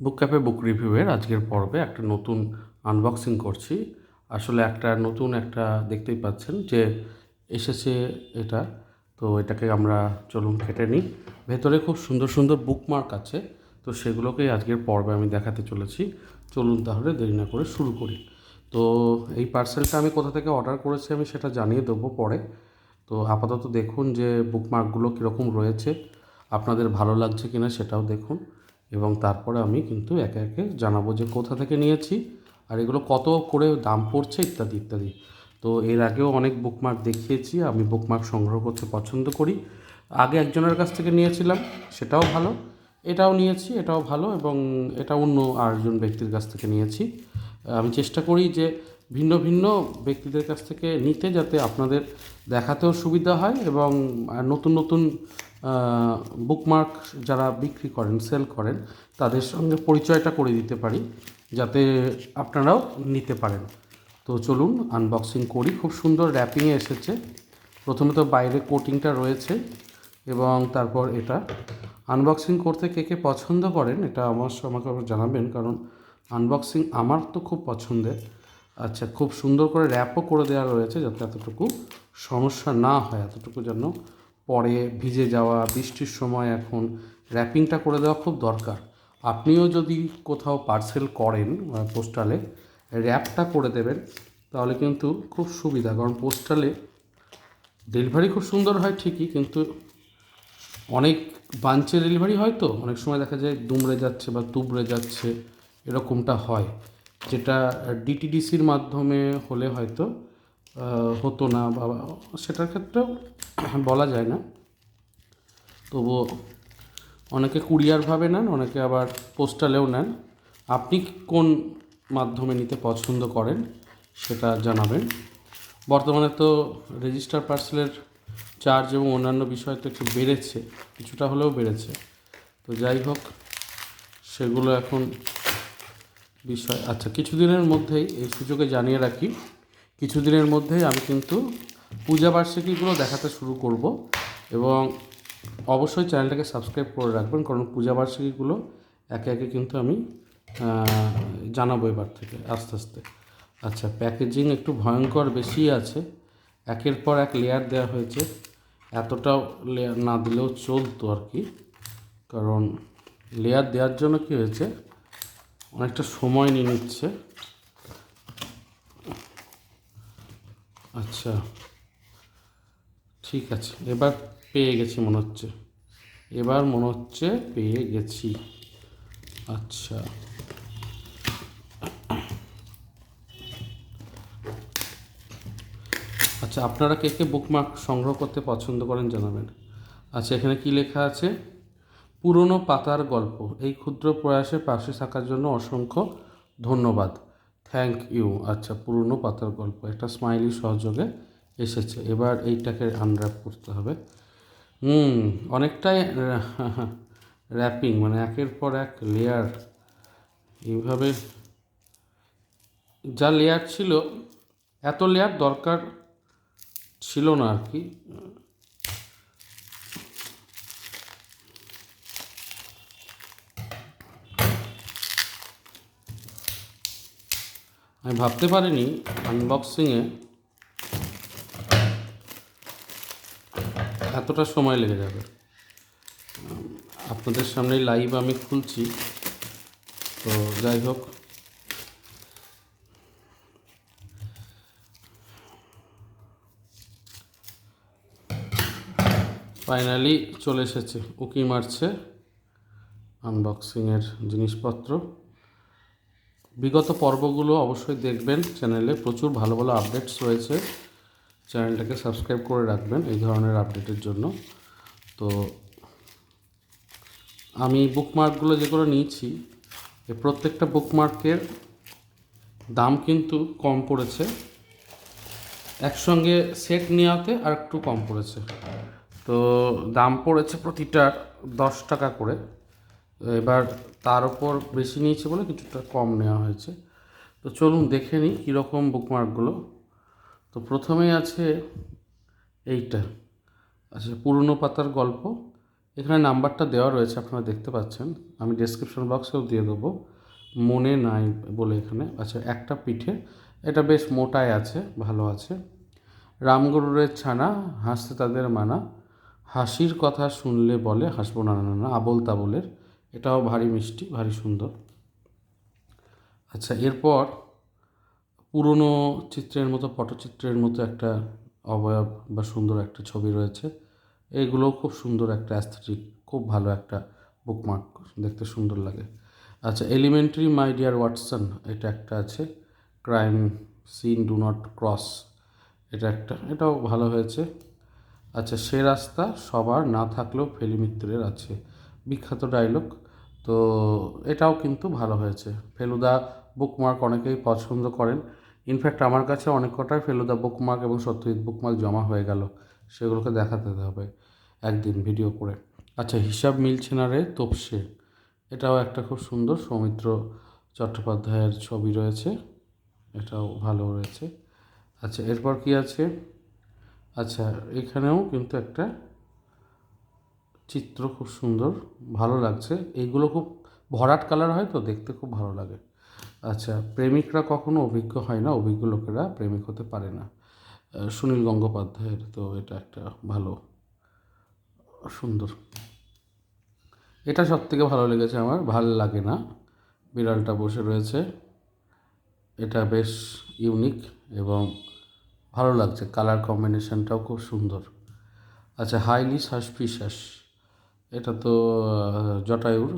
বুক cafe বুক রিভিউয়ের আজকের পর্বে একটা নতুন আনবক্সিং করছি। আসলে একটা নতুন একটা দেখতেই পাচ্ছেন যে এসেছে এটা। তো এটাকে আমরা চলুন কেটে নিই। ভেতরে খুব সুন্দর সুন্দর বুকমার্ক আছে। তো সেগুলোকেই আজকের পর্বে আমি দেখাতে চলেছি। চলুন তাহলে দেরি না করে শুরু করি। তো এই পার্সেলটা আমি কোথা থেকে অর্ডার করেছি আমি সেটা জানিয়ে দেবো পরে। তো আপাতত দেখুন যে বুকমার্কগুলো কীরকম রয়েছে। আপনাদের ভালো লাগছে কিনা সেটাও দেখুন। এবং তারপরে আমি কিন্তু একে একে জানাব যে কোথা থেকে নিয়েছি আর এগুলো কত করে দাম পড়ছে ইত্যাদি ইত্যাদি। তো এর আগেও অনেক বুকমার্ক দেখিয়েছি, আমি বুকমার্ক সংগ্রহ করতে পছন্দ করি। আগে একজনের কাছ থেকে নিয়েছিলাম, সেটাও ভালো। এটাও নিয়েছি, এটাও ভালো এবং এটা অন্য আরেকজন ব্যক্তির কাছ থেকে নিয়েছি। আমি চেষ্টা করি যে ভিন্ন ভিন্ন ব্যক্তিদের কাছ থেকে নিতে যাতে আপনাদের দেখাতেও সুবিধা হয় এবং নতুন নতুন বুকমার্ক যারা বিক্রি করেন সেল করেন, তাদের সঙ্গে পরিচয়টা করে দিতে পারি, যাতে আপনারাও নিতে পারেন। তো চলুন আনবক্সিং করি। খুব সুন্দর র্যাপিংয়ে এসেছে। প্রথমে তো বাইরে কোটিংটা রয়েছে এবং তারপর এটা। আনবক্সিং করতে কে কে পছন্দ করেন, এটা আমার আমাকে জানাবেন, কারণ আনবক্সিং আমার তো খুব পছন্দের। আচ্ছা খুব সুন্দর করে র্যাপও করে দেওয়া রয়েছে, যাতে এতটুকু সমস্যা না হয়, এতটুকু যেন পরে ভিজে যাওয়া, বৃষ্টির সময় এখন র্যাপিংটা করে দেওয়া খুব দরকার। আপনিও যদি কোথাও পার্সেল করেন পোস্টালে র্যাপটা করে দেবেন, তাহলে কিন্তু খুব সুবিধা। কারণ পোস্টালে ডেলিভারি খুব সুন্দর হয় ঠিকই, কিন্তু অনেক বাঞ্চে ডেলিভারি হয় তো। অনেক সময় দেখা যায় দুমড়ে যাচ্ছে বা তুবড়ে যাচ্ছে, এরকমটা হয়। যেটা ডিটিডিসির মাধ্যমে হলে হয়তো হতো না বা সেটার ক্ষেত্রেও বলা যায় না। তবুও অনেকে কুরিয়ারভাবে নেন, অনেকে আবার পোস্টালেও নেন। আপনি কোন মাধ্যমে নিতে পছন্দ করেন সেটা জানাবেন। বর্তমানে তো রেজিস্টার পার্সেলের চার্জ এবং অন্যান্য বিষয় তো একটু বেড়েছে, কিছুটা হলেও বেড়েছে। তো যাই হোক, সেগুলো এখন বিষয় আচ্ছা কিছুদিনের মধ্যেই এই সুযোগে জানিয়ে রাখি কিছুদিনের মধ্যেই আমি কিন্তু পূজা বার্ষিকীগুলো দেখাতে শুরু করব এবং অবশ্যই চ্যানেলটাকে সাবস্ক্রাইব করে রাখবেন, কারণ পূজা বার্ষিকীগুলো একে একে কিন্তু আমি জানাব এবার থেকে আস্তে আস্তে। আচ্ছা প্যাকেজিং একটু ভয়ঙ্কর বেশি আছে। একের পর এক লেয়ার দেওয়া হয়েছে। এতটাও লেয়ার না দিলেও চলতো আর কি। কারণ লেয়ার দেওয়ার জন্য কী হয়েছে? অনেকটা সময় নিয়ে নিচ্ছে। আচ্ছা। ঠিক আছে, এবার পেয়ে গেছি মনে হচ্ছে। এবার মনে হচ্ছে পেয়ে গেছি। আচ্ছা। আচ্ছা আপনারা কে কে বুকমার্ক সংগ্রহ করতে পছন্দ করেন জানাবেন। আচ্ছা এখানে কি লেখা আছে? পুরনো পাতার গল্প। এই ক্ষুদ্র প্রয়াসে পাশে থাকার জন্য অসংখ্য ধন্যবাদ। Thank you. আচ্ছা পুরনো পাতার গল্প। একটা স্মাইলি সহযোগে এসেছে। এবার এইটাকে আনর্যাপ করতে হবে। হুম, অনেকটাই র্যাপিং মানে একের পর এক লেয়ার এইভাবে যা লেয়ার ছিল, এত লেয়ার দরকার ছিল না আর কি। আমি ভাবতে পারিনি আনবক্সিংয়ে এতটা সময় লেগে যাবে। আপনাদের সামনে লাইভ আমি খুলছি। তো যাই হোক। ফাইনালি চলে এসেছে, উকি মারছে আনবক্সিংয়ের জিনিসপত্র। বিগত পর্বগুলো অবশ্যই দেখবেন চ্যানেলে। প্রচুর ভালো ভালো আপডেটস রয়েছে। চ্যানেলটাকে সাবস্ক্রাইব করে রাখবেন এই ধরনের আপডেটের জন্য। তো আমি বুকমার্কগুলো যেগুলো নিয়েছি এই প্রত্যেকটা বুকমার্কের দাম কিন্তু কম পড়েছে। একসঙ্গে সেট নেওয়াতে আর একটু কম পড়েছে। তো দাম পড়েছে প্রতিটার দশ টাকা করে। এবার তার ওপর বেশি নিয়েছে বলে কিছুটা কম নেওয়া হয়েছে। তো চলুন দেখে নিই কীরকম বুকমার্কগুলো তো প্রথমেই আছে এইটা। আচ্ছা পুরনো পাতার গল্প। এখানে নাম্বারটা দেওয়া রয়েছে, আপনারা দেখতে পাচ্ছেন। আমি ডেসক্রিপশন বক্সেও দিয়ে দেবো। মনে নাই বলে এখানে। আচ্ছা একটা পিঠে। এটা বেশ মোটায় আছে, ভালো আছে। রামগরুরের ছানা হাসতে তাদের মানা। হাসির কথা শুনলে বলে, হাসবো না না না আবল তাবলের এটাও ভারী মিষ্টি, ভারী সুন্দর। আচ্ছা এরপর পুরনো চিত্রের মতো, পটচিত্রের মতো একটা অবয়ব বা সুন্দর একটা ছবি রয়েছে। এইগুলোও খুব সুন্দর একটা অ্যাস্থেটিক খুব ভালো একটা বুকমার্ক দেখতে সুন্দর লাগে। আচ্ছা এলিমেন্টারি মাই ডিয়ার ওয়াটসন এটা একটা আছে। Crime scene do not cross এটা একটা, এটাও ভালো হয়েছে। আচ্ছা সে রাস্তা সবার না থাকলেও ফেলি মিত্রের আছে। বিখ্যাত ডায়লগ তো এটাও কিন্তু ভালো হয়েছে। ফেলুদা বুকমার্ক অনেকেই পছন্দ করেন। ইনফ্যাক্ট আমার কাছে অনেক কটাই ফেলুদা বুকমার্ক এবং সত্যজিৎ বুকমার্ক জমা হয়ে গেল। সেগুলোকে দেখাতে হবে একদিন ভিডিও করে। আচ্ছা হিসাব মিলছে না রে তোপসে। এটাও একটা খুব সুন্দর সৌমিত্র চট্টোপাধ্যায়ের ছবি রয়েছে। এটাও ভালো রয়েছে। আচ্ছা এরপর কি আছে? আচ্ছা এখানেও কিন্তু একটা চিত্র খুব সুন্দর, ভালো লাগছে। এইগুলো খুব ভরাট কালার হয় তো, দেখতে খুব ভালো লাগে। আচ্ছা প্রেমিকরা কখনো অভিজ্ঞ হয় না? অভিজ্ঞ লোকেরা প্রেমিক হতে পারে না। সুনীল গঙ্গোপাধ্যায়ের তো এটা একটা ভালো, সুন্দর। এটা সব থেকে ভালো লেগেছে আমার, ভালো লাগে না। বিড়ালটা বসে রয়েছে। এটা বেশ ইউনিক এবং ভালো লাগছে। কালার কম্বিনেশনটাও খুব সুন্দর। আচ্ছা হাইলি সাসপিশাস। এটা তো জটায়ুর।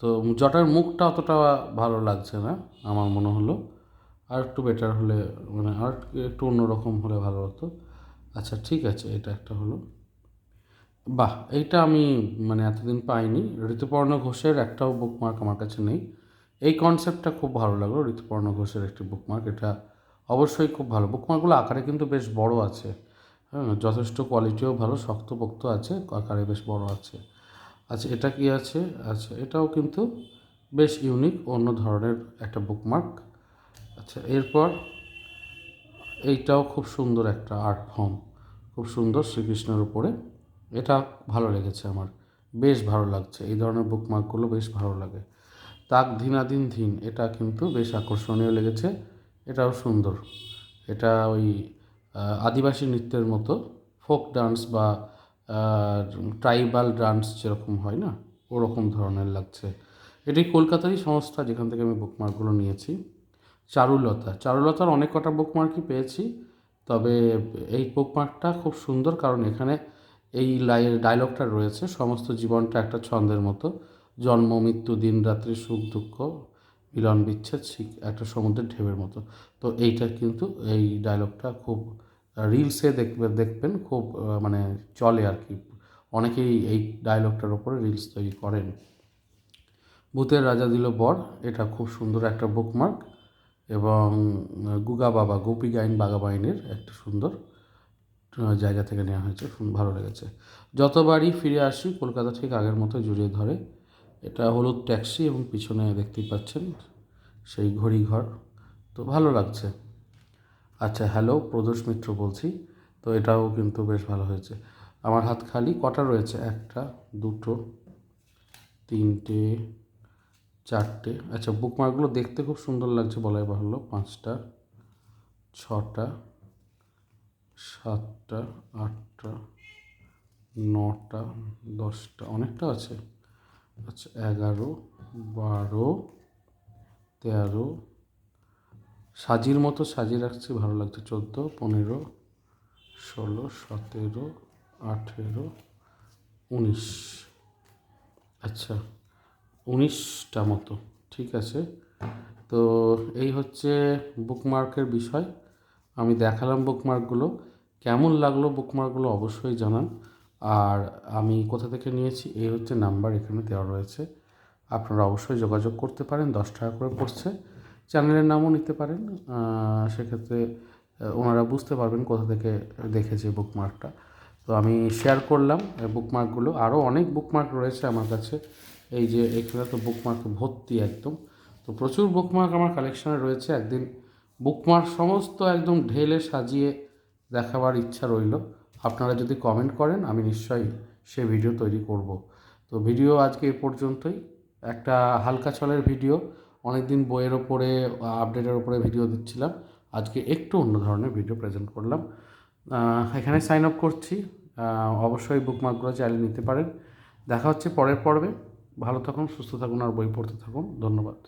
তো জটায়ুর মুখটা অতটা ভালো লাগছে না, আমার মনে হলো। আর একটু বেটার হলে মানে আর একটু অন্যরকম হলে ভালো হতো। আচ্ছা ঠিক আছে, এটা একটা হলো। বাহ, এইটা আমি মানে এতদিন পাইনি। ঋতুপর্ণ ঘোষের একটাও বুকমার্ক আমার কাছে নেই। এই কনসেপ্টটা খুব ভালো লাগল, ঋতুপর্ণ ঘোষের একটি বুকমার্ক এটা অবশ্যই খুব ভালো। বুকমার্কগুলো আকারে কিন্তু বেশ বড় আছে। হ্যাঁ যথেষ্ট কোয়ালিটিও ভালো, শক্তপোক্ত আছে, আকারে বেশ বড় আছে। আচ্ছা এটা কি আছে? আচ্ছা এটাও কিন্তু বেশ ইউনিক অন্য ধরনের একটা বুকমার্ক আচ্ছা এরপর এইটাও খুব সুন্দর একটা আর্ট ফর্ম খুব সুন্দর শ্রীকৃষ্ণের উপরে। এটা ভালো লেগেছে আমার, বেশ ভালো লাগছে। এই ধরনের বুকমার্কগুলো বেশ ভালো লাগে। তাক ধীনাধীন ধীন, এটা কিন্তু বেশ আকর্ষণীয় লেগেছে। এটাও সুন্দর। এটা ওই আদিবাসী নৃত্যের মতো ফোক ডান্স বা ট্রাইবাল ডান্স যেরকম হয় না, ওরকম ধরনের লাগছে। এটি কলকাতারই সংস্থা যেখান থেকে আমি বুকমার্কগুলো নিয়েছি। চারুলতা, চারুলতার অনেক কটা বুকমার্কই পেয়েছি, তবে এই বুকমার্কটা খুব সুন্দর কারণ এখানে এই লাই ডায়লগটা রয়েছে, সমস্ত জীবনটা একটা ছন্দের মতো। জন্ম, মৃত্যু, দিন, রাত্রি, সুখ, দুঃখ, মিলন, বিচ্ছেদ একটা সমুদ্রের ঢেউয়ের মতো। তো এইটা কিন্তু এই ডায়লগটা খুব রিলসে দেখবে, দেখবেন খুব মানে চলে আর কি। অনেকেই এই ডায়লগটার ওপরে রিলস তৈরি করেন। ভূতের রাজা দিল বর, এটা খুব সুন্দর একটা বুকমার্ক এবং গুগা বাবা, গোপী গাইন বাগাবাইনের একটা সুন্দর জায়গা থেকে নেওয়া হয়েছে ভালো লেগেছে। যতবারই ফিরে আসি, কলকাতা ঠিক আগের মতো জড়িয়ে ধরে। এটা হলুদ ট্যাক্সি এবং পিছনে দেখতেই পাচ্ছেন সেই ঘড়ি ঘর তো ভালো লাগছে। আচ্ছা হ্যালো প্রদোষ মিত্র বলছি। তো এটাও কিন্তু বেশ ভালো হয়েছে। আমার হাত খালি কটা রয়েছে? একটা, দুটো, তিনটে, চারটে। আচ্ছা বুকমার্কগুলো দেখতে খুব সুন্দর লাগছে বলাই বাহুল্য। পাঁচটা, ছটা, সাতটা, আটটা, নটা, দশটা। অনেকটা আছে? আচ্ছা এগারো, বারো, তেরো সাজির মতো সাজিয়ে রাখছি, ভালো লাগছে। চোদ্দ, পনেরো, ষোলো, সতেরো, আঠেরো, উনিশ। আচ্ছা উনিশটা মতো, ঠিক আছে। তো এই হচ্ছে বুকমার্কের বিষয়। আমি দেখালাম বুকমার্কগুলো। কেমন লাগল বুকমার্কগুলো অবশ্যই জানান। আর আমি কোথা থেকে নিয়েছি, এই হচ্ছে নাম্বার এখানে দেওয়া রয়েছে। আপনারা অবশ্যই যোগাযোগ করতে পারেন, দশ টাকা করে পড়ছে। চ্যানেলের নামও নিতে পারেন সেক্ষেত্রে ওনারা বুঝতে পারবেন কোথা থেকে দেখেছে বুকমার্কটা। তো আমি শেয়ার করলাম বুকমার্কগুলো। আরও অনেক বুকমার্ক রয়েছে আমার কাছে। এই যে এখানে তো বুকমার্ক ভর্তি একদম। তো প্রচুর বুকমার্ক আমার কালেকশানে রয়েছে। একদিন বুকমার্ক সমস্ত একদম ঢেলে সাজিয়ে দেখাবার ইচ্ছা রইল। আপনারা যদি কমেন্ট করেন, আমি নিশ্চয়ই সে ভিডিও তৈরি করব। তো ভিডিও আজকে এ পর্যন্তই। একটা হালকা চলের ভিডিও। অনেক দিন বইয়ের ওপরে, আপডেটের ওপরে ভিডিও দিচ্ছিলাম। আজকে একটু অন্য ধরনের ভিডিও প্রেজেন্ট করলাম। এখানে সাইন আপ করছি। অবশ্যই বুকমার্কগুলো চাইলে নিতে পারেন। দেখা হচ্ছে পরের পর্বে। ভালো থাকুন, সুস্থ থাকুন, আর বই পড়তে থাকুন। ধন্যবাদ।